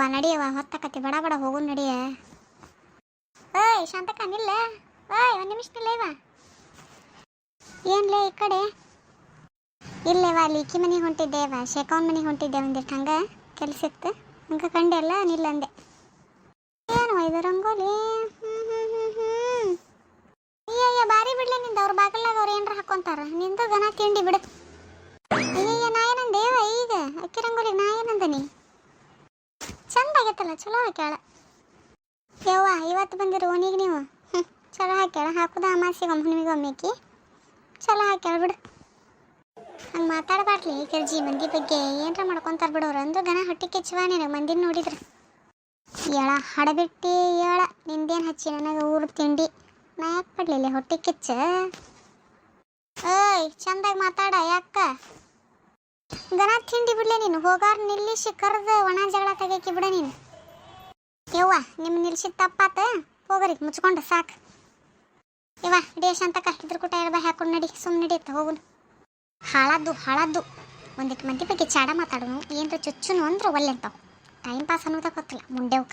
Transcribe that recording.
ಯವ್ವ ನಡಿಯವ್ವ, ಹೊತ್ತಕತ್ತಿ, ಬಡ ಬಡ ಹೋಗು ನಡಿಯ. ಓಯ್, ಶಾಂತಕ್ಕ, ನಿಲ್ಲ. ಓಯ್, ಒಂದು ನಿಮಿಷ ನಿಲ್ಲ ಇವ ಏನ್ಲೇ ಈ ಕಡೆ? ಇಲ್ಲೇವ ಅಲ್ಲಿ ಮನೆ ಹೊಂಟಿದ್ದೇವ ಶೇಖವನ್ ಮನೆಗೆ ಹೊಂಟಿದ್ದೆ ಒಂದಿಟ್ಟು ಹಂಗೆ ಕೆಲಸ ಇತ್ತು ಹಂಗೆ ಕಂಡೆ ಅಲ್ಲ ನಿಲ್ಲಂದೆ ಏನು ಇದು ರಂಗೋಲಿ? ಅಯ್ಯಯ್ಯ, ಬಾರಿ ಬಿಡ್ಲೆ ನಿಂದ, ಅವ್ರ ಬಾಗಲ್ನಾಗ ಅವ್ರು ಏನ್ರ ಹಾಕೊಂತಾರ. ನಿಂದು ಗನ ತಿಂಡಿ ಬಿಡು. ಆಗೈತಲ್ಲ ಚಲೋ ಹಾಕ್ಯಾಳ. ಯವ್ವ, ಇವತ್ತು ಬಂದಿರೋ ಓನಿಗೆ ನೀವು? ಹ್ಞೂ ಚಲೋ ಹಾಕ್ಯಾಳ. ಹಾಕುದ ಒಮ್ಮನಿಗೆ ಒಮ್ಮೆಕಿ ಚಲೋ ಹಾಕ್ಯಾಳ ಬಿಡು. ಹಂಗೆ ಮಾತಾಡಬಾರ್ಲಿ ಕರ್ಜಿ ಮಂದಿ ಬಗ್ಗೆ ಏನರ ಮಾಡ್ಕೊಂತಾರ ಬಿಡೋರು. ಅಂದ್ರು ಗಣ ಹೊಟ್ಟೆ ಕೆಚ್ಚುವ ನಿನಗೆ ಮಂದಿನ ನೋಡಿದ್ರೆ. ಏಳ ಹಡಬಿಟ್ಟಿ ಏಳ ನಿಂದೇನು ಹಚ್ಚಿ ನನಗೆ ಊರು ತಿಂಡಿ? ನಾ ಯಾಕೆ ಪಡ್ಲಿಲ್ಲ ಹೊಟ್ಟೆ ಕಿಚ್ಚ? ಏಯ್ ಚಂದಾಗಿ ಮಾತಾಡ ಯಾಕ? ಗಣ ತಿಂಡಿ ಬಿಡ್ಲೆ ನೀನು. ಹೋಗಾರ ನಿಲ್ಲಿಸಿ ಕರ್ದು ಒಣ ಜಗಳ ತೆಗಿಯಕ್ಕೆ ಬಿಡ ನೀನು. ಯವ್ವ ನಿಮ್ಮ ನಿಲ್ಸಿದ ತಪ್ಪಾತ? ಹೋಗ್ರಿ ಮುಚ್ಕೊಂಡು ಸಾಕು. ಇವ ಡೇಶ್ ಅಂತಕ ಇದ್ರ ಕೂಟ ಬಾ ಹಾಕೊಂಡು ನಡಿ ಸುಮ್ಮನೆ ನಡೀತ ಹೋಗುನು. ಹಾಳದ್ದು ಹಾಳದ್ದು. ಒಂದಿಟ್ಟು ಮಂದಿ ಬಗ್ಗೆ ಚಾಡ ಮಾತಾಡೋನು, ಏನರ ಚುಚ್ಚುನು ಅಂದ್ರೆ ಒಲ್ಲೆ ಅಂತಾವ ಟೈಮ್ ಪಾಸ್ ಅನ್ನೋದ ಗೊತ್ತಿಲ್ಲ ಮುಂಡೆವ್ಕ